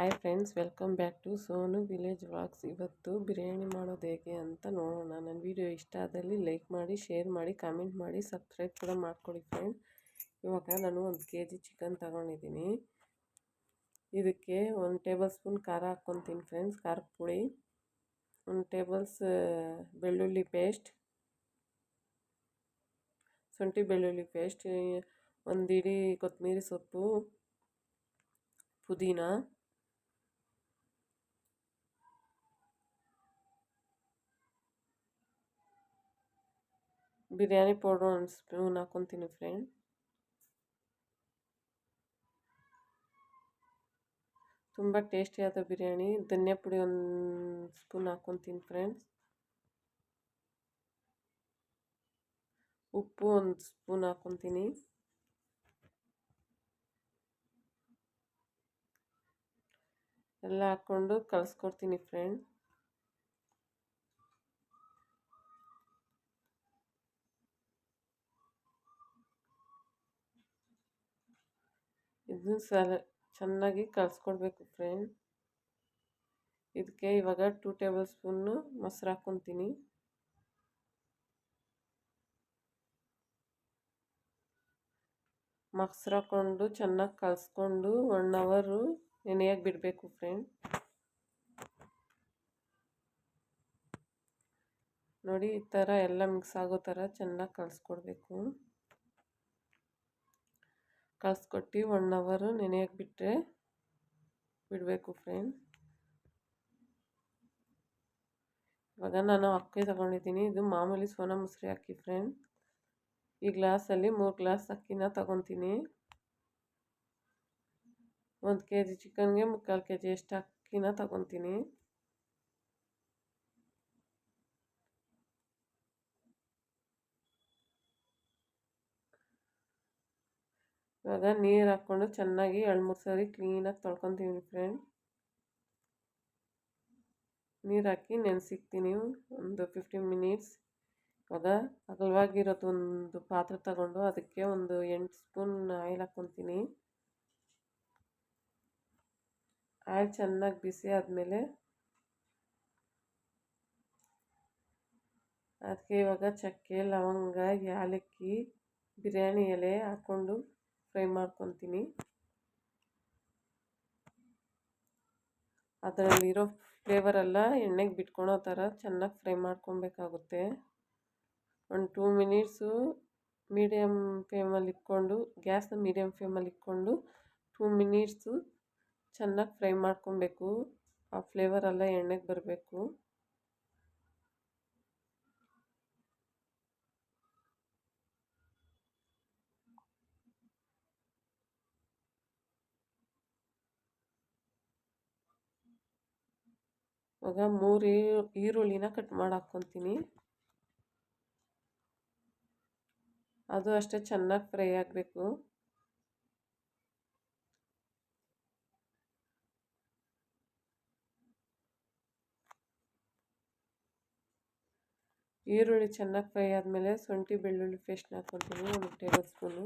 Hi friends welcome back to Sonu village vlogs ಇವತ್ತು ಬಿರಿಯಾನಿ ಮಾಡೋದು ಹೇಗೆ ಅಂತ ನೋಡೋಣ. ನನ್ನ ವಿಡಿಯೋ ಇಷ್ಟ ಆದಲ್ಲಿ ಲೈಕ್ ಮಾಡಿ ಶೇರ್ ಮಾಡಿ ಕಾಮೆಂಟ್ ಮಾಡಿ ಸಬ್ಸ್ಕ್ರೈಬ್ ಕೂಡ ಮಾಡ್ಕೊಳ್ಳಿ ಫ್ರೆಂಡ್ಸ್ ಇವಾಗ ನಾನು ಒಂದು ಕೆ ಜಿ ಚಿಕನ್ ತಗೊಂಡಿದ್ದೀನಿ. ಇದಕ್ಕೆ ಒಂದು ಟೇಬಲ್ ಸ್ಪೂನ್ ಖಾರ ಹಾಕ್ಕೊತೀನಿ ಫ್ರೆಂಡ್ಸ್ ಖಾರ ಪುಡಿ, ಒಂದು ಟೇಬಲ್ಸ್ ಬೆಳ್ಳುಳ್ಳಿ ಪೇಸ್ಟ್ ಶುಂಠಿ ಬೆಳ್ಳುಳ್ಳಿ ಪೇಸ್ಟ್ ಒಂದು ಇಡೀ ಕೊತ್ತಂಬರಿ ಸೊಪ್ಪು, ಪುದೀನ ಬಿರಿಯಾನಿ ಪೌಡ್ರ್ ಒಂದು ಸ್ಪೂನ್ ಹಾಕೊತೀನಿ ಫ್ರೆಂಡ್ ತುಂಬ ಟೇಸ್ಟಿಯಾದ ಬಿರಿಯಾನಿ ಧನಿಯಾ ಪುಡಿ ಒಂದು ಸ್ಪೂನ್ ಹಾಕೊತೀನಿ ಫ್ರೆಂಡ್ಸ್ ಉಪ್ಪು ಒಂದು ಸ್ಪೂನ್ ಹಾಕೊತೀನಿ ಎಲ್ಲ ಹಾಕ್ಕೊಂಡು ಕಲಿಸ್ಕೊಡ್ತೀನಿ ಫ್ರೆಂಡ್ ಇದು ಸಲ, ಚೆನ್ನಾಗಿ ಕಲಿಸ್ಕೊಡ್ಬೇಕು ಫ್ರೆಂಡ್. ಇದಕ್ಕೆ ಇವಾಗ ಟೂ ಟೇಬಲ್ ಸ್ಪೂನು ಮೊಸರು ಹಾಕ್ಕೊತೀನಿ. ಮೊಸರು ಹಾಕ್ಕೊಂಡು ಚೆನ್ನಾಗಿ ಕಲಿಸ್ಕೊಂಡು ಒನ್ ಅವರು ನೆನೆಯಾಗಿ ಬಿಡಬೇಕು ಫ್ರೆಂಡ್. ನೋಡಿ ಈ ಥರ ಎಲ್ಲ ಮಿಕ್ಸ್ ಆಗೋ ಥರ ಚೆನ್ನಾಗಿ ಕಲಿಸ್ಕೊಡ್ಬೇಕು. ಕಲಿಸ್ಕೊಟ್ಟು ಒನ್ ಅವರು ನೆನೆಯಕ್ಕೆ ಬಿಟ್ಟರೆ ಬಿಡಬೇಕು ಫ್ರೆಂಡ್ ಇವಾಗ ನಾನು ಅಕ್ಕಿ ತಗೊಂಡಿದ್ದೀನಿ. ಇದು ಮಾಮೂಲಿ ಸೋನಾ ಮುಸ್ರಿ ಅಕ್ಕಿ ಫ್ರೆಂಡ್ ಈ ಗ್ಲಾಸಲ್ಲಿ ಮೂರು ಗ್ಲಾಸ್ ಅಕ್ಕಿನ ತಗೊತೀನಿ. ಒಂದು ಕೆ ಜಿ ಚಿಕನ್ಗೆ ಮುಕ್ಕಾಲು ಕೆ ಜಿ ಅಷ್ಟು ಅಕ್ಕಿನ ತಗೊತೀನಿ. ಇವಾಗ ನೀರು ಹಾಕ್ಕೊಂಡು ಚೆನ್ನಾಗಿ ಎರಡು ಮೂರು ಸಾರಿ ಕ್ಲೀನಾಗಿ ತೊಳ್ಕೊತೀನಿ ಫ್ರೆಂಡ್ ನೀರು ಹಾಕಿ ನೆನೆಸಿಕ್ತೀನಿ ಒಂದು ಫಿಫ್ಟೀನ್ ಮಿನಿಟ್ಸ್ ಇವಾಗ ಅಗಲವಾಗಿರೋದು ಒಂದು ಪಾತ್ರೆ ತಗೊಂಡು ಅದಕ್ಕೆ ಒಂದು ಎಂಟು ಸ್ಪೂನ್ ಆಯಿಲ್ ಹಾಕ್ಕೊತೀನಿ. ಆಯಿಲ್ ಚೆನ್ನಾಗಿ ಬಿಸಿ ಆದಮೇಲೆ ಅದಕ್ಕೆ ಇವಾಗ ಚಕ್ಕೆ, ಲವಂಗ, ಯಾಲಕ್ಕಿ, ಬಿರಿಯಾನಿ ಎಲೆ ಹಾಕ್ಕೊಂಡು ಫ್ರೈ ಮಾಡ್ಕೊತೀನಿ. ಅದರಲ್ಲಿರೋ ಫ್ಲೇವರೆಲ್ಲ ಎಣ್ಣೆಗೆ ಬಿಟ್ಕೊಳೋ ಥರ ಚೆನ್ನಾಗಿ ಫ್ರೈ ಮಾಡ್ಕೊಬೇಕಾಗುತ್ತೆ. ಒಂದು ಟೂ ಮಿನಿಟ್ಸು ಮೀಡಿಯಮ್ ಫ್ಲೇಮಲ್ಲಿ ಇಟ್ಕೊಂಡು ಗ್ಯಾಸ್ನ ಮೀಡಿಯಮ್ ಫ್ಲೇಮಲ್ಲಿ ಇಟ್ಕೊಂಡು ಟೂ ಮಿನಿಟ್ಸು ಚೆನ್ನಾಗಿ ಫ್ರೈ ಮಾಡ್ಕೊಬೇಕು. ಆ ಫ್ಲೇವರೆಲ್ಲ ಎಣ್ಣೆಗೆ ಬರಬೇಕು. ಇವಾಗ ಮೂರು ಈರುಳ್ಳಿನ ಕಟ್ ಮಾಡಿ ಹಾಕ್ಕೊತೀನಿ ಅದು ಅಷ್ಟೇ ಚೆನ್ನಾಗಿ ಫ್ರೈ ಆಗಬೇಕು. ಈರುಳ್ಳಿ ಚೆನ್ನಾಗಿ ಫ್ರೈ ಆದಮೇಲೆ ಶುಂಠಿ, ಬೆಳ್ಳುಳ್ಳಿ ಪೇಸ್ಟ್ನ ಹಾಕ್ಕೊತೀನಿ, ಒಂದು ಟೇಬಲ್ ಸ್ಪೂನು.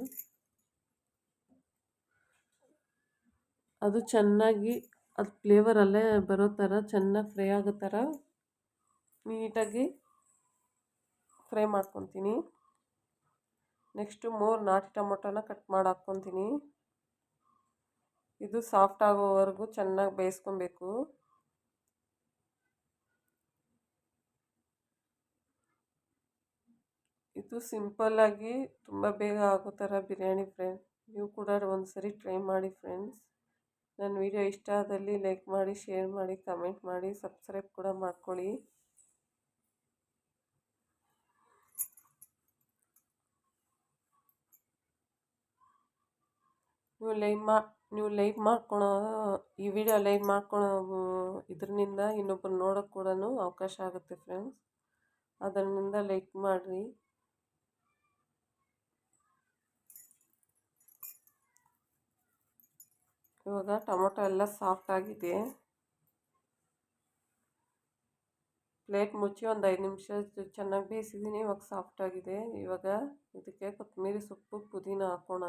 ಅದು ಚೆನ್ನಾಗಿ ಅದು ಫ್ಲೇವರಲ್ಲೇ ಬರೋ ಥರ ಚೆನ್ನಾಗಿ ಫ್ರೈ ಆಗೋ ಥರ ನೀಟಾಗಿ ಫ್ರೈ ಮಾಡ್ಕೊತೀನಿ. ನೆಕ್ಸ್ಟು ಮೂರು ನಾಟಿ ಟೊಮೊಟೊನ ಕಟ್ ಮಾಡಿ ಹಾಕ್ಕೊತೀನಿ. ಇದು ಸಾಫ್ಟ್ ಆಗೋವರೆಗೂ ಚೆನ್ನಾಗಿ ಬೇಯಿಸ್ಕೊಬೇಕು. ಇದು ಸಿಂಪಲ್ಲಾಗಿ ತುಂಬ ಬೇಗ ಆಗೋ ಥರ ಬಿರಿಯಾನಿ ಫ್ರೆಂಡ್ ನೀವು ಕೂಡ ಒಂದು ಸರಿ ಟ್ರೈ ಮಾಡಿ ಫ್ರೆಂಡ್ಸ್ ನನ್ನ ವಿಡಿಯೋ ಇಷ್ಟ ಆದಲ್ಲಿ ಲೈಕ್ ಮಾಡಿ ಶೇರ್ ಮಾಡಿ ಕಮೆಂಟ್ ಮಾಡಿ ಸಬ್ಸ್ಕ್ರೈಬ್ ಕೂಡ ಮಾಡ್ಕೊಳ್ಳಿ. ನೀವು ಲೈವ್ ಮಾ, ನೀವು ಲೈವ್ ಮಾಡ್ಕೊಳೋ, ಈ ವಿಡಿಯೋ ಲೈವ್ ಮಾಡ್ಕೊಳೋ ಇದರಿಂದ ಇನ್ನೊಬ್ಬರು ನೋಡೋಕೆ ಕೂಡ ಅವಕಾಶ ಆಗುತ್ತೆ ಫ್ರೆಂಡ್ಸ್ ಅದರಿಂದ ಲೈಕ್ ಮಾಡಿರಿ. ಇವಾಗ ಟೊಮೊಟೊ ಎಲ್ಲ ಸಾಫ್ಟ್ ಆಗಿದೆ. ಪ್ಲೇಟ್ ಮುಚ್ಚಿ ಒಂದು ಐದು ನಿಮಿಷ ಚೆನ್ನಾಗಿ ಬೇಯಿಸಿದ್ದೀನಿ ಇವಾಗ ಸಾಫ್ಟ್ ಆಗಿದೆ. ಇವಾಗ ಇದಕ್ಕೆ ಕೊತ್ತಂಬರಿ ಸೊಪ್ಪು, ಪುದೀನ ಹಾಕೋಣ.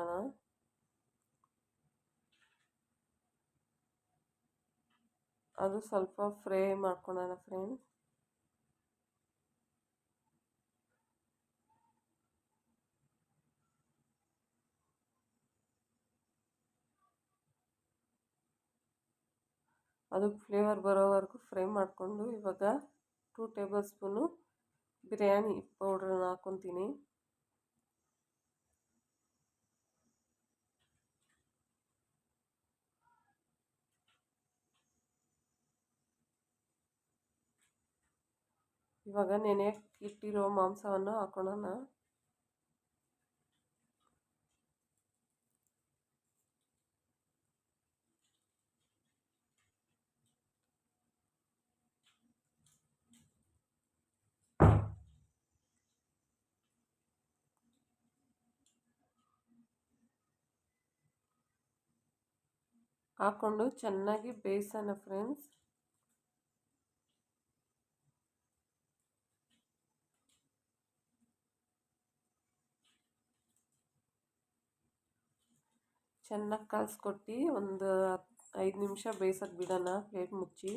ಅದು ಸ್ವಲ್ಪ ಫ್ರೈ ಮಾಡ್ಕೊಳ್ಳೋಣ ಫ್ರೆಂಡ್ಸ್ ಅದು ಫ್ಲೇವರ್ ಬರೋವರೆಗೂ ಫ್ರೈ ಮಾಡಿಕೊಂಡು ಇವಾಗ ಟೂ ಟೇಬಲ್ ಸ್ಪೂನು ಬಿರಿಯಾನಿ ಪೌಡ್ರನ್ನ ಹಾಕ್ಕೊತೀನಿ ಇವಾಗ ನೆನೆ ಇಟ್ಟಿರೋ ಮಾಂಸವನ್ನು ಹಾಕೊಳ್ಳೋಣ ಹಾಕ್ಕೊಂಡು ಚೆನ್ನಾಗಿ ಬೇಯಿಸೋಣ ಫ್ರೆಂಡ್ಸ್ ಚೆನ್ನಾಗಿ ಕಲಸ್ಕೊಟ್ಟು ಒಂದು ಐದು ನಿಮಿಷ ಬೇಯಿಸೋಕೆ ಬಿಡೋಣ ಪ್ಲೇಟ್ ಮುಚ್ಚಿ?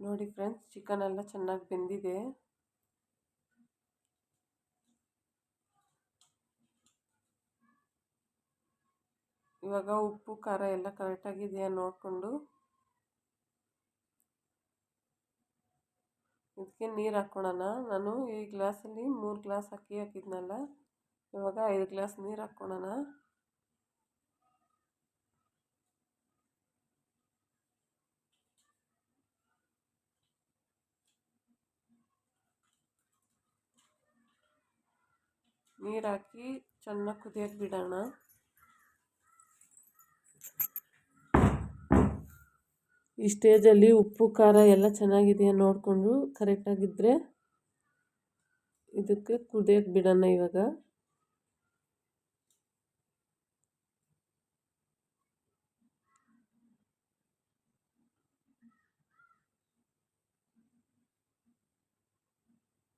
ನೋಡಿ ಫ್ರೆಂಡ್ಸ್ ಚಿಕನ್ ಎಲ್ಲ ಚೆನ್ನಾಗಿ ಬೆಂದಿದೆ. ಇವಾಗ ಉಪ್ಪು, ಖಾರ ಎಲ್ಲ ಕರೆಕ್ಟಾಗಿದೆಯಾ ನೋಡಿಕೊಂಡು. ಇದಕ್ಕೆ ನೀರು ಹಾಕ್ಕೊಳ್ಳೋಣ ನಾನು ಈ ಗ್ಲಾಸಲ್ಲಿ ಮೂರು ಗ್ಲಾಸ್ ಅಕ್ಕಿ ಹಾಕಿದ್ನಲ್ಲ, ಇವಾಗ ಐದು ಗ್ಲಾಸ್ ನೀರು ಹಾಕ್ಕೊಳ್ಳೋಣ ನೀರು ಹಾಕಿ ಚೆನ್ನಾಗಿ ಕುದಿಯೋಕೆ ಬಿಡೋಣ. ಈ ಸ್ಟೇಜಲ್ಲಿ ಉಪ್ಪು, ಖಾರ ಎಲ್ಲ ಚೆನ್ನಾಗಿದೆಯಾ ನೋಡಿಕೊಂಡು ಕರೆಕ್ಟಾಗಿದ್ದರೆ ಇದಕ್ಕೆ ಕುದಿಯೋಕೆ ಬಿಡೋಣ ಇವಾಗ.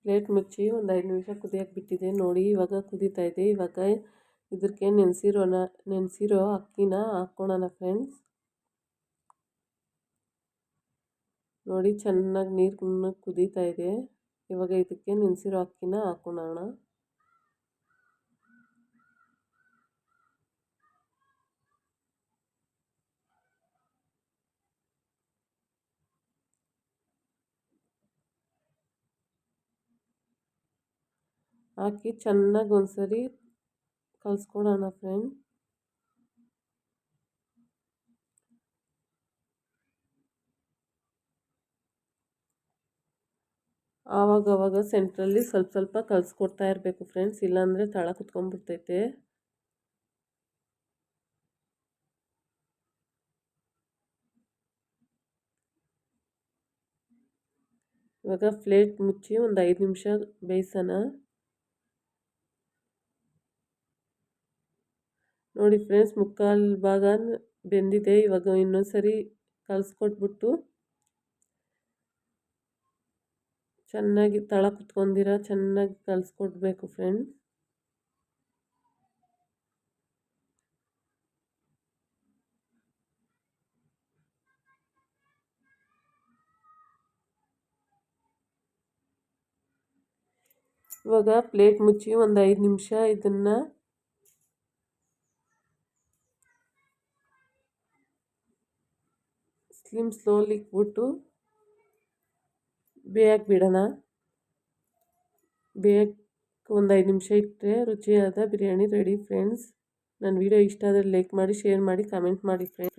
ಪ್ಲೇಟ್ ಮುಚ್ಚಿ ಒಂದು ಐದು ನಿಮಿಷ ಕುದಿಯೋಕೆ ಬಿಟ್ಟಿದೆ ನೋಡಿ, ಇವಾಗ ಕುದೀತಾ ಇದೆ. ಇವಾಗ ಇದಕ್ಕೆ ನೆನೆಸಿರೋಣ ನೆನೆಸಿರೋ ಅಕ್ಕಿನ ಹಾಕ್ಕೊಳ್ಳೋಣ ಫ್ರೆಂಡ್ಸ್ ನೋಡಿ, ಚೆನ್ನಾಗಿ ನೀರು ಕುದೀತಾ ಇದೆ. ಇವಾಗ ಇದಕ್ಕೆ ನೆನೆಸಿರೋ ಅಕ್ಕಿನ ಹಾಕೊಳ್ಳೋಣ ಹಾಕಿ ಚೆನ್ನಾಗಿ ಒಂದ್ಸರಿ ಕಲಿಸ್ಕೊಡೋಣ ಫ್ರೆಂಡ್ ಆವಾಗವಾಗ ಸೆಂಟ್ರಲ್ಲಿ ಸ್ವಲ್ಪ ಸ್ವಲ್ಪ ಕಲಿಸ್ಕೊಡ್ತಾ ಇರಬೇಕು ಫ್ರೆಂಡ್ಸ್ ಇಲ್ಲಾಂದರೆ ತಳ ಕುತ್ಕೊಂಡ್ಬಿಡ್ತೈತೆ. ಇವಾಗ ಪ್ಲೇಟ್ ಮುಚ್ಚಿ ಒಂದು ಐದು ನಿಮಿಷ ಬೇಯಿಸೋಣ. ನೋಡಿ ಫ್ರೆಂಡ್ಸ್ ಮುಕ್ಕಾಲು ಭಾಗ ಬೆಂದಿದೆ, ಇವಾಗ ಇನ್ನೊಂದು ಸರಿ ಕಲಿಸ್ಕೊಟ್ಬಿಟ್ಟು ಚೆನ್ನಾಗಿ ತಳ ಕುತ್ಕೊಂಡಿರ, ಚೆನ್ನಾಗಿ ಕಲಿಸ್ಕೊಡ್ಬೇಕು ಫ್ರೆಂಡ್ಸ್ ಇವಾಗ ಪ್ಲೇಟ್ ಮುಚ್ಚಿ ಒಂದು ಐದು ನಿಮಿಷ ಇದನ್ನು ಸ್ಲಿಮ್ ಸ್ಲೋಲಿ ಇಕ್ಬಿಟ್ಟು ಬೇಯಕ್ಕೆ ಬಿಡೋಣ. ಬೇಯಕ್ಕೆ ಒಂದು ಐದು ನಿಮಿಷ ಇಟ್ಟರೆ ರುಚಿಯಾದ ಬಿರಿಯಾನಿ ರೆಡಿ ಫ್ರೆಂಡ್ಸ್ ನನ್ನ ವಿಡಿಯೋ ಇಷ್ಟ ಆದರೆ ಲೈಕ್ ಮಾಡಿ ಶೇರ್ ಮಾಡಿ ಕಮೆಂಟ್ ಮಾಡಿ ಫ್ರೆಂಡ್ಸ್